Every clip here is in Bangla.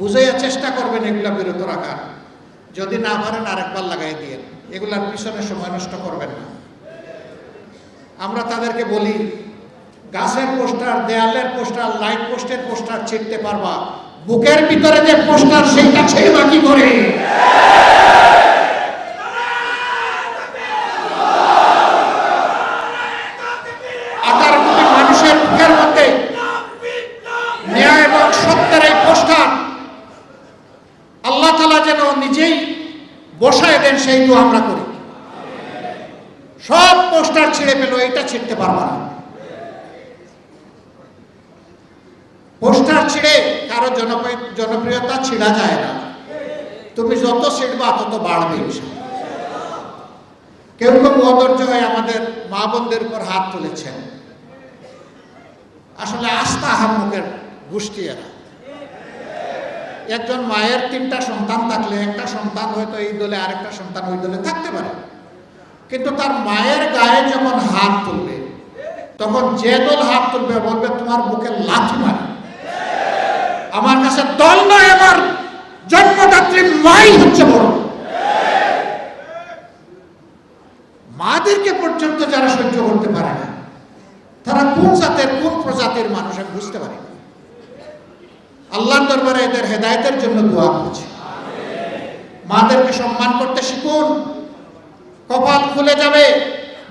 বুঝাইয়া চেষ্টা করবেন এগুলা বিরত রাখার। যদি না পারেন আরেকবার লাগাই দিয়ে এগুলার পিছনে সময় নষ্ট করবেন না। আমরা তাদেরকে বলি, গাছের পোস্টার, দেয়ালের পোস্টার, লাইট পোস্টের পোস্টার ছিঁড়তে পারবা। বুকের ভিতরে যে পোস্টার, সেইটা ছিঁড়বা বাকি করে। আল্লাহ যেন নিজেই বসায় দেন, সেই দু আমরা করি। সব পোস্টার ছিঁড়ে পেল এটা ছিঁড়তে পারবা না। পোস্টার ছিঁড়ে কারও জনপ্রিয়তা ছিঁড়া যায় না। তুমি যত ছিঁড়বা, তত বাড়বে। কেউ কেউ অধৈর্য হয়ে আমাদের মা বোনদের উপর হাত তুলেছেন। আসলে আস্থা আহাম্মকের গোষ্ঠী এরা। একজন মায়ের তিনটা সন্তান থাকলে, একটা সন্তান হয়তো এই দলে আরেকটা সন্তান ওই দলে থাকতে পারে। কিন্তু তার মায়ের গায়ে যখন হাত তুলবে, তখন যে দল হাত তুলবে, বলবে, তোমার বুকে লাথি মারে। আমার কাছে দল নয় আমার জন্মদাত্রী মাই হচ্ছে বড়। মাদেরকে পর্যন্ত যারা সহ্য করতে পারে না, তারা কোন জাতের, কোন প্রজাতির মানুষ আমি বুঝতে পারি না। আল্লাহর দরবারে এদের হেদায়তের জন্য দোয়া করছি। মাদেরকে সম্মান করতে শিখুন। কপাল খুলে যাবে।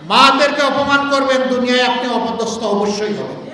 মাদেরকে অপমান করবেন। দুনিয়ায় আপনি অপদস্থ অবশ্যই হবেন।